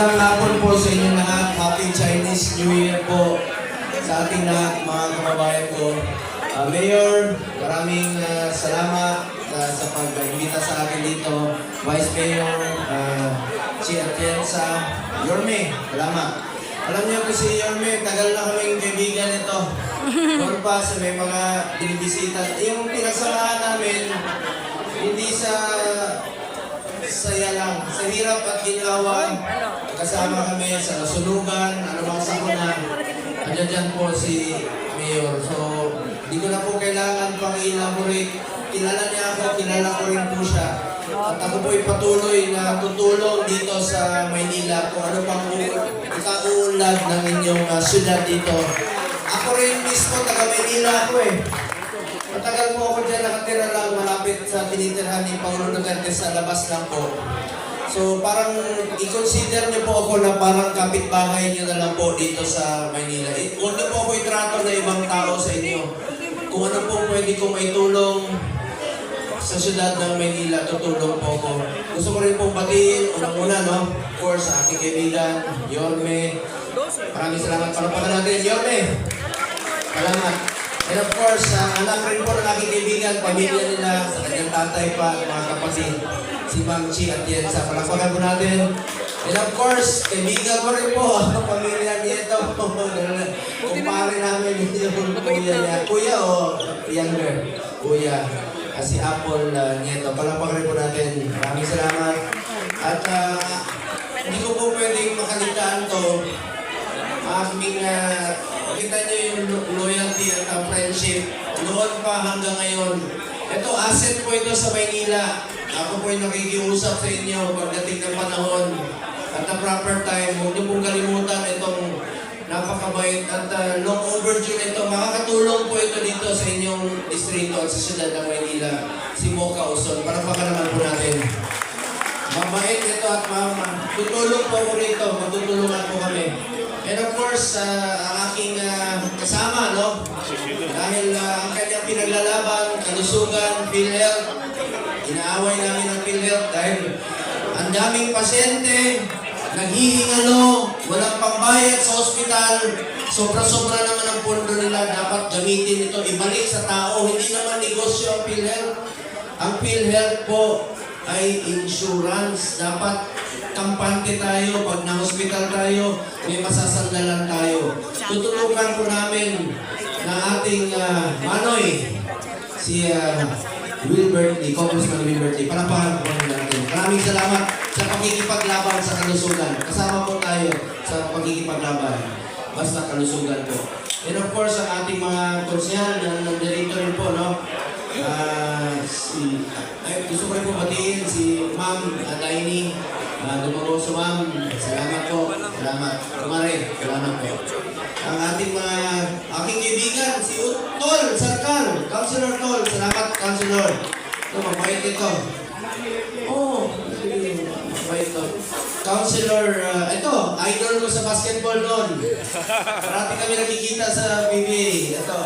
Magandang hapon po sa inyo lahat. Happy Chinese New Year po sa ating lahat, mga kababayan ko. Ah, Mayor, maraming ah, salamat ah, sa pag-imbita sa akin dito. Vice Mayor, uh, Chi Atienza, Yorme, salamat. Alam niyo po si Yorme, tagal na kaming kaibigan ito. Noon pa sa may mga binibisita. Yung pinagsamahan namin, hindi sa saya lang. Sa hirap at ginawa, kasama kami sa nasunugan, ano bang sakuna. Andiyan dyan po si Mayor. So, di ko na po kailangan pang elaborate. Kilala niya ako, kilala ko rin po siya. At ako po'y patuloy na tutulong dito sa Maynila kung ano pang ikauunlad ng inyong uh, syudad dito. Ako rin mismo, taga Maynila ako eh. Matagal po ako dyan nakatira lang malapit sa tinitirhan ni Pangulo Duterte sa labas lang po. So parang i-consider niyo po ako na parang kapitbahay niyo na lang po dito sa Maynila. Eh, Huwag niyo po ako itrato na ibang tao sa inyo. Kung ano po pwede kong maitulong sa syudad ng Maynila, tutulong po ako. Gusto ko rin pong batiin, unang-una, no? Of course, sa aking kaibigan, Yorme. Maraming salamat. Palapakan natin, Yorme. Salamat. And of course, uh, anak rin po ng aking kaibigan, pamilya nila, sa kanyang tatay pa, mga kapatid, si Ma'am Chi at Yensa. Palakpakan po natin. And of course, kaibigan ko rin po, pamilya niya ito. Kumpare namin yung kuya niya. Kuya o younger? Kuya. Ah, si Apple uh, Nieto. Palakpakan rin po natin. Maraming salamat. At ah, hindi ko po pwedeng makalitaan to aming uh, kita niyo yung lo- loyalty at ang friendship noon pa hanggang ngayon. Ito, asset po ito sa Maynila. Ako po yung nakikiusap sa inyo pagdating ng panahon at the proper time. Huwag niyo pong kalimutan itong napakabait at uh, long overdue nito. Makakatulong po ito dito sa inyong distrito at sa siyudad ng Maynila. Si Mocha Uson. Para naman po natin. Mabait ito at mama. Tutulong po ako rito. Magtutulungan po kami. And of course, ah, ang aking ah, kasama, no? Dahil ah, ang kanyang pinaglalaban, kalusugan, PhilHealth, inaaway namin ang PhilHealth dahil ang daming pasyente, naghihingalo, walang pambayad sa ospital, sobra-sobra naman ang pondo nila, dapat gamitin ito, ibalik sa tao, hindi naman negosyo ang PhilHealth. Ang PhilHealth po ay insurance. Dapat kampante tayo. Pag na-hospital tayo, may masasandalan tayo. Tutulungan po namin na ating ah, Manoy, si uh, Wilbert Lee, Congressman Wilbert Lee. Palapakan po natin. Maraming salamat sa pagkikipaglaban sa kalusugan. Kasama po tayo sa pagkikipaglaban. Basta kalusugan po. And of course, ang ating mga konsyal na nandito rin po, no? Ah, si, ay, gusto ko rin po batiin si Ma'am Adaini. Uh, Dumagoso Ma'am, salamat po. Salamat. Kumare, salamat po. Ang ating mga aking kaibigan, si Tol Sarkal, Councilor Tol. Salamat, Councilor. Ito, mabait ito. Oh, mabait ito. Councilor, uh, ito, idol ko sa basketball noon. Parati kami nakikita sa PBA. Ito,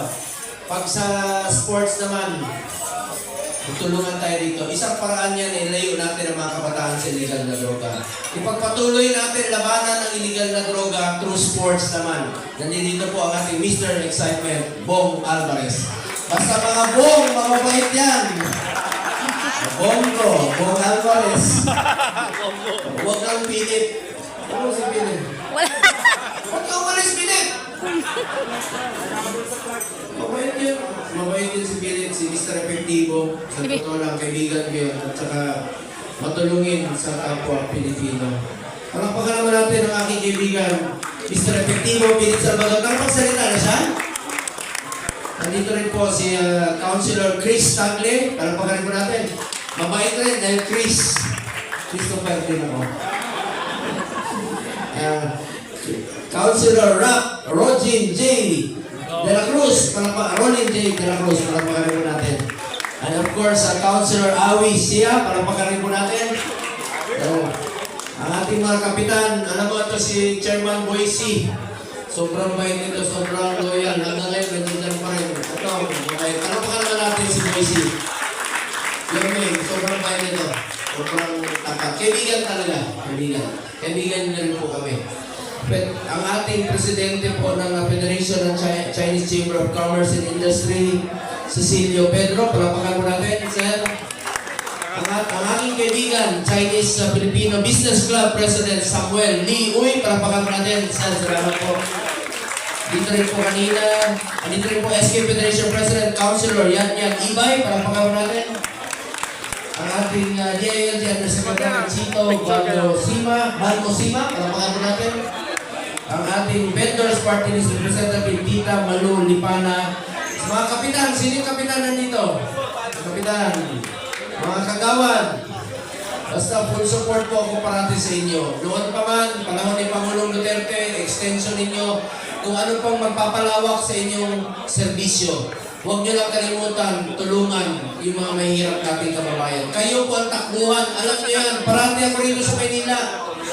pag sa sports naman, tutulungan tayo dito. Isang paraan yan, ilayo natin ang mga kabataan sa illegal na droga. Ipagpatuloy natin labanan ng illegal na droga through sports naman. Nandito po ang ating Mr. Excitement, Bong Alvarez. Basta mga Bong, mababait yan. Bongo, Bong Alvarez. Huwag kang pilit. Ano si pilit? Huwag kang umalis, pilit! Mabait yun. Mabait yun si Philip, si Mr. Efectivo. Sa totoo lang, kaibigan ko yun. At saka matulungin sa kapwa Pilipino. Palakpakan naman natin ang aking kaibigan, Mr. Efectivo, Philip Salvador. Nakapagsalita na siya? Nandito rin po si uh, Councilor Chris Tagle. Palakpakan po natin. Mabait rin dahil Chris. Christopher din ako. Uh, Councilor Rap Rogin J. De La Cruz, palapa, Rolin J. De La Cruz, palakpakan po natin. And of course, uh, Councilor Awi Sia, palakpakan po natin. So, ang ating mga kapitan, alam mo ito si Chairman Boise. Sobrang bait nito, sobrang loyal. Hanggang ngayon, nandiyan pa rin. Ito, okay. Palakpakan naman natin si Boise. Yung sobrang bait nito. Lang tapat. Kaibigan talaga. Kaibigan. Kaibigan na rin po kami. Ang ating presidente po ng uh, Federation ng Chi- Chinese Chamber of Commerce and Industry, Cecilio Pedro, palapakan mo natin, sir. Ang, ang aking kaibigan, Chinese uh, Filipino Business Club President Samuel Lee Uy, palapakan mo natin, sir. Salamat po. Dito rin po kanina, dito rin po SK Federation President Councilor Yan Yan Ibay, palapakan mo natin. Ang ating uh, DILG Undersecretary Chito Baldo Sima, Baldo Sima, palapakan mo natin. Ang ating vendors party list representative Tita Malu Lipana. Mga kapitan, sino yung kapitan nandito? Kapitan, mga kagawan, Basta full support po ako parati sa inyo. Noon pa man, panahon ni Pangulong Duterte, extension ninyo, kung ano pang magpapalawak sa inyong serbisyo. Huwag niyo lang kalimutan, tulungan yung mga mahihirap nating kababayan. Kayo po ang takbuhan. Alam niyo yan, parati ako rito sa Maynila.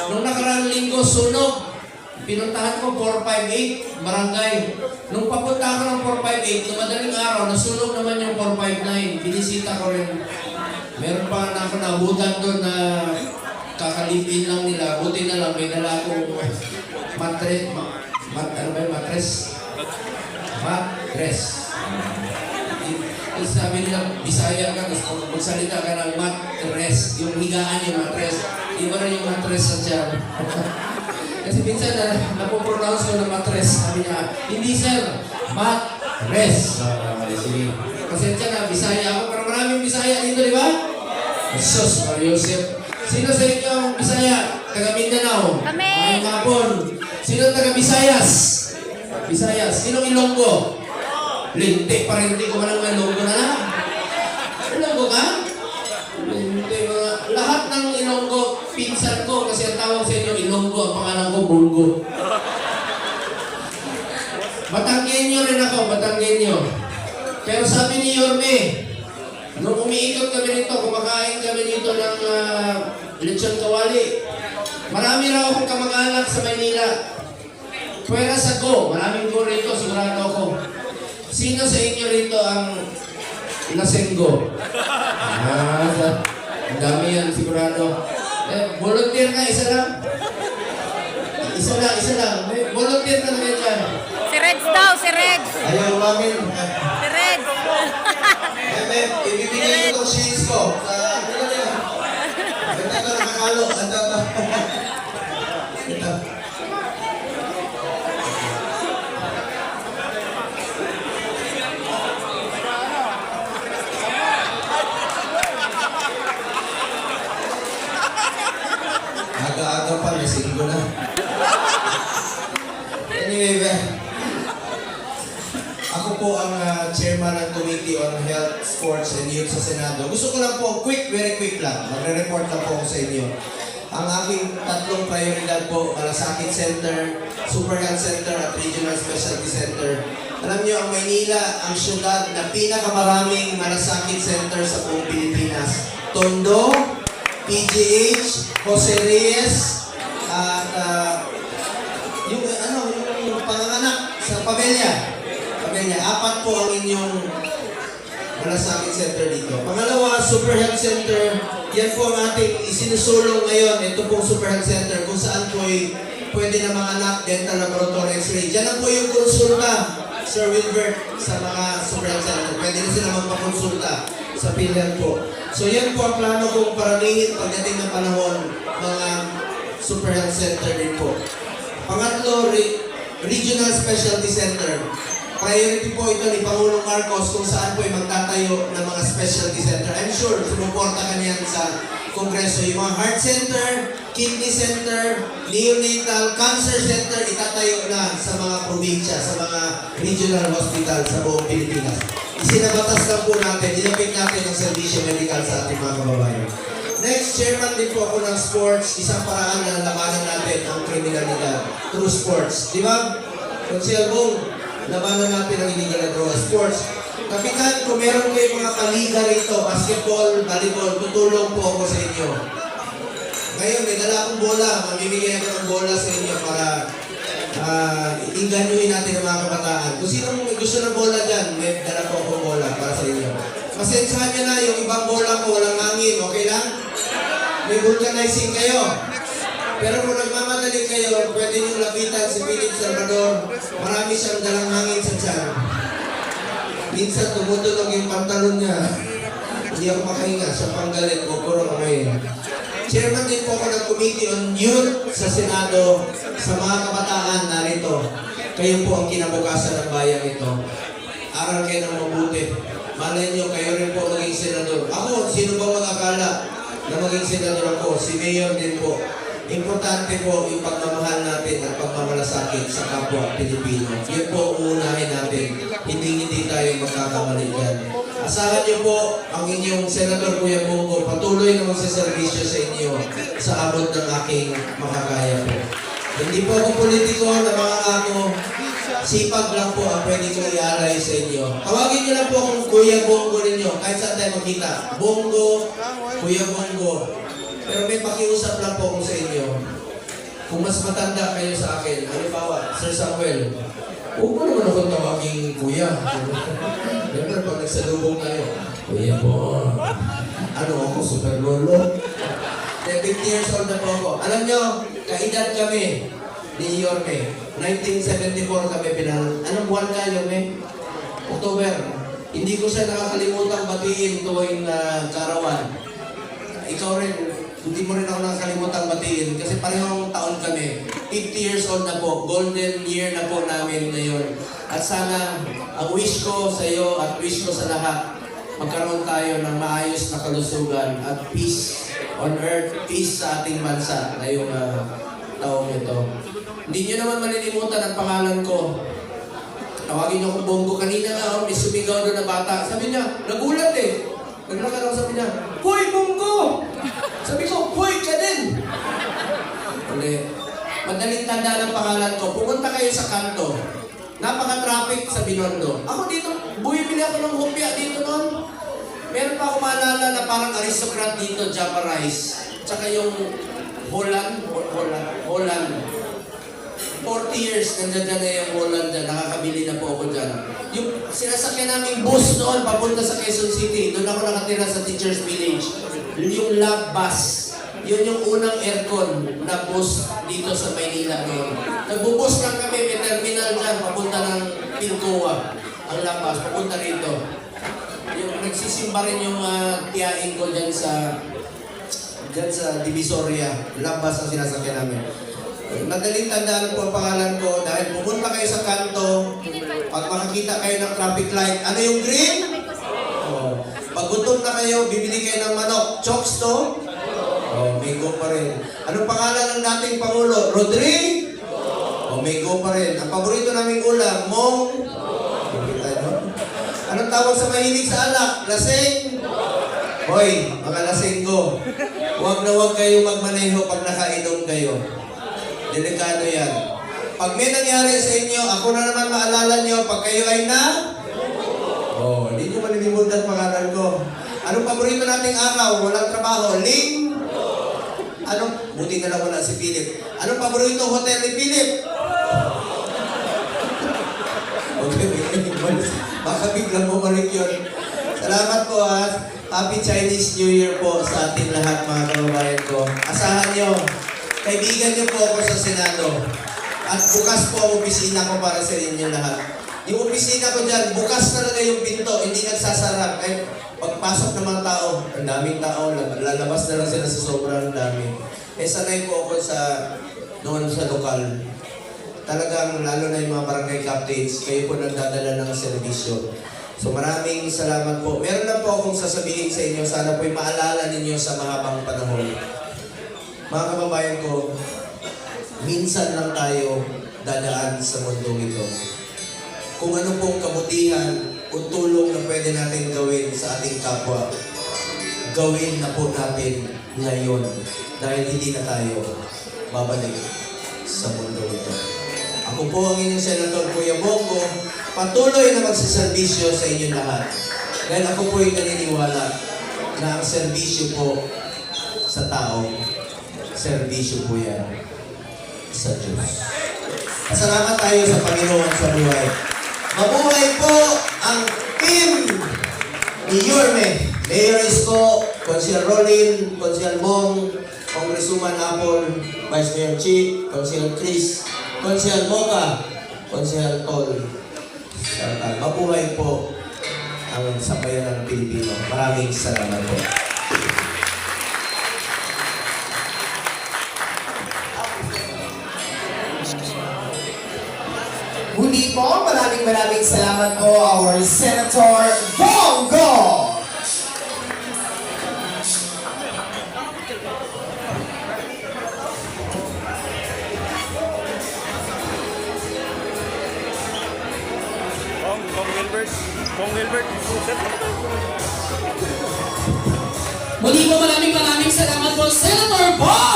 Nung nakaraang linggo, sunog. Pinuntahan ko 458 barangay. Nung papunta ako ng 458, nung madaling araw, nasunog naman yung 459. Binisita ko rin. Meron pa na ako nabutan doon na kakalipin lang nila. Buti na lang, may dala akong matres. Ma, mat, ano ba yung matres? Matres. Tapos sabi nila, Bisaya ka, tapos magsalita ka ng matres. Yung higaan yung matres. Iba rin yung matres sa tiyan. Kasi minsan na napopronounce ko na matres. Sabi niya, hindi sir, matres. Okay, sige. Pasensya na, Bisaya ako. Pero maraming Bisaya dito, di ba? Jesus, Mario Joseph. Sino sa inyo ang Bisaya? Taga Mindanao? Kami. Ngayong hapon. Sino taga Visayas? Visayas. Sino Ilonggo? Linti pa rin. Hindi ko man ang Ilonggo na lang. Ilonggo ka? Linti. Mga, lahat ng Ilonggo, pinsan ko. Kasi ang pangalan ko, Bulgo. Batanggenyo rin ako, Batanggenyo. Pero sabi ni Yorme, nung umiikot kami dito, kumakain kami dito ng uh, lechon kawali. Marami raw akong kamag-anak sa Maynila. Pwera sa go, maraming go rito, sigurado ako. Sino sa inyo rito ang lasenggo? Ah, ang dami yan, sigurado. Eh, volunteer ka, isa lang. Isa lang, isa lang. May volunteer talaga dyan. Si Reds daw, si Reds. Ayaw namin. Si Reds. Eme, ibibigay ko itong cheese ko. Sa, ano na yan? Ito ito, nakakalo. Ito. Aga-aga pa, lasing ko na. Anyway. Ako po ang ah, chairman ng Committee on Health, Sports and Youth sa Senado. Gusto ko lang po, quick, very quick lang. Magre-report lang po ako sa inyo. Ang aking tatlong prioridad po, Malasakit Center, Super Health Center at Regional Specialty Center. Alam niyo, ang Maynila, ang syudad na pinakamaraming malasakit center sa buong Pilipinas. Tondo, PGH, Jose Reyes, at ah, yung ano, yung panganganak sa pamilya. Pamilya, apat po ang inyong malasakit center dito. Pangalawa, Super Health Center. Yan po ang ating isinusulong ngayon. Ito pong Super Health Center kung saan po ay pwede na mga anak, dental laboratory x-ray. Diyan na po yung konsulta, Sir Wilbert, sa mga Super Health Center. Pwede na sila magpakonsulta sa PhilHealth po. So yan po ang plano kong paramihin pagdating ng panahon mga Super Health Center din po. Pangatlo, Re- Regional Specialty Center. Priority po ito ni Pangulong Marcos kung saan po ay magtatayo ng mga specialty center. I'm sure sumuporta ka niyan sa Kongreso. Yung mga heart center, kidney center, neonatal, cancer center, itatayo na sa mga probinsya, sa mga regional hospital sa buong Pilipinas. Isinabatas lang po natin, ilapit natin ang servisyo medical sa ating mga kababayan. Next, chairman din po ako ng sports. Isang paraan na labanan natin ang kriminalidad through sports. Di ba? Konsyel Bong, labanan natin ang illegal na droga. Sports. Kapitan, kung meron kayo mga kaliga rito, basketball, volleyball, tutulong po ako sa inyo. Ngayon, may dala akong bola. Mamimigay ako ng bola sa inyo para uh, inganyuhin natin ang mga kabataan. Kung sino may gusto ng bola dyan, may dala po akong bola para sa inyo. Pasensyahan niyo na, yung ibang bola ko walang hangin, okay lang? may vulcanizing kayo. Pero kung nagmamadali kayo, pwede nyo lapitan si Philip Salvador. Marami siyang dalang hangin sa tiyan. Minsan tumutunog yung pantalon niya. Hindi ako makahinga sa panggalit ko, puro amoy. Chairman din po ako ng Committee on Youth sa Senado sa mga kabataan narito. Kayo po ang kinabukasan ng bayan ito. Aral kayo ng mabuti. Malay nyo, kayo rin po maging senador. Ako, sino ba mag-akala na maging senador ako? Si Mayor din po. Importante po yung pagmamahal natin at pagmamalasakit sa kapwa Pilipino. Yun po uunahin natin. Hindi hindi tayo magkakamali dyan. Asahan niyo po ang inyong Senador Kuya Bongo patuloy na magsaservisyo sa inyo sa abot ng aking makakaya po. Hindi po ako politiko na mga ako. Sipag lang po ang pwede ko i-alay sa inyo. Tawagin niyo lang po akong Kuya Bongo ninyo kahit saan tayo magkita. Bongo, Kuya Bongo. Pero may pakiusap lang po ako sa inyo. Kung mas matanda kayo sa akin, halimbawa, Sir Samuel, huwag mo naman akong tawaging kuya. Siyempre, pag nagsalubong tayo, kuya po, ano ako, super lolo? Eh, 50 years old na po ako. Alam nyo, kaedad kami ni Yorme. 1974 kami pinal. Anong buwan ka, Yorme? October. Hindi ko siya nakakalimutang batiin tuwing uh, karawan. Ikaw rin, hindi mo rin ako nakakalimutan batiin kasi parehong taon kami. 50 years old na po, golden year na po namin ngayon. At sana, ang wish ko sa iyo at wish ko sa lahat, magkaroon tayo ng maayos na kalusugan at peace on earth, peace sa ating bansa ngayong uh, taong ito. Hindi nyo naman malilimutan ang pangalan ko. Tawagin niyo akong Bongo. Kanina nga, oh, may sumigaw doon na bata. Sabi niya, nagulat eh. Naglakad ako sabi niya, Hoy, Bongo! Sabi ko, Hoy, ka din! Uli. Madaling tanda ng pangalan ko. Pumunta kayo sa kanto. Napaka-traffic sa Binondo. Ako dito, bumibili ako ng hopya dito noon. Meron pa ako maalala na parang aristocrat dito, Java Rice. Tsaka yung Holland, Ho- Holland, Holland. 40 years, nandiyan dyan na yung Holland dyan. Nakakabili na po ako dyan. Yung sinasakyan namin bus noon, papunta sa Quezon City. Doon ako nakatira sa Teacher's Village. Yung lab bus. Yun yung unang aircon na bus dito sa Maynila noon. Nagbubus lang kami, may terminal dyan, papunta ng Pilcoa. Ang lab bus, papunta rito. Yung nagsisimba rin yung uh, tiyain ko dyan sa dyan sa Divisoria. Lambas ang sinasakyan namin. Madaling tandaan po ang pangalan ko dahil pumunta kayo sa kanto, pag makakita kayo ng traffic light, ano yung green? Pag gutom na kayo, bibili kayo ng manok. Chokes to? Oh, may pa rin. Anong pangalan ng dating Pangulo? Rodri? Oh, may pa rin. Ang paborito naming ulam, mong? Anong tawag sa mahilig sa alak? Lasing? Hoy, mga lasinggo, huwag na huwag kayo magmaneho pag nakainom kayo. Delikado yan. Pag may nangyari sa inyo, ako na naman maalala nyo, pag kayo ay na... Oh, hindi nyo malilimutan pangalan ko. Anong paborito nating araw? Walang trabaho? Ling? Anong, buti na lang wala si Philip. Anong paborito hotel ni Philip? Okay, baka biglang bumalik yun. Salamat po ha. Happy Chinese New Year po sa ating lahat mga kababayan ko. Asahan nyo, kaibigan nyo po ako sa Senado. At bukas po ang opisina ko para sa inyo lahat. Yung opisina ko dyan, bukas talaga yung pinto, hindi nagsasara. Kahit pagpasok ng mga tao, ang daming tao, lalabas na lang sila sa sobrang dami. Eh sanay po ako sa noon sa lokal talagang lalo na yung mga barangay captains, kayo po nagdadala ng serbisyo. So maraming salamat po. Meron lang po akong sasabihin sa inyo, sana po'y maalala ninyo sa mahabang panahon. Mga kababayan ko, minsan lang tayo dadaan sa mundong ito. Kung ano pong kabutihan o tulong na pwede natin gawin sa ating kapwa, gawin na po natin ngayon dahil hindi na tayo babalik sa mundo ito. Ako po ang inyong Senator Kuya Bongo, patuloy na magsaservisyo sa inyong lahat. Dahil ako po ay naniniwala na ang serbisyo po sa tao, serbisyo po yan sa Diyos. Salamat tayo sa Panginoon sa buhay. Mabuhay po ang team ni Yorme, Mayor Isko, Consiel Rolin, Consiel Bong, Congresswoman Apple, Vice Mayor Chi, Consiel Chris, Consiel Moca, Consiel Tol. Mabuhay po ang sambayan ng Pilipino. Maraming salamat po. Maraming salamat po our Senator Bongo! Kong, Kong Wilbert. Kong Wilbert. Muli po maraming maraming salamat po, Senator Bong!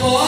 Muli po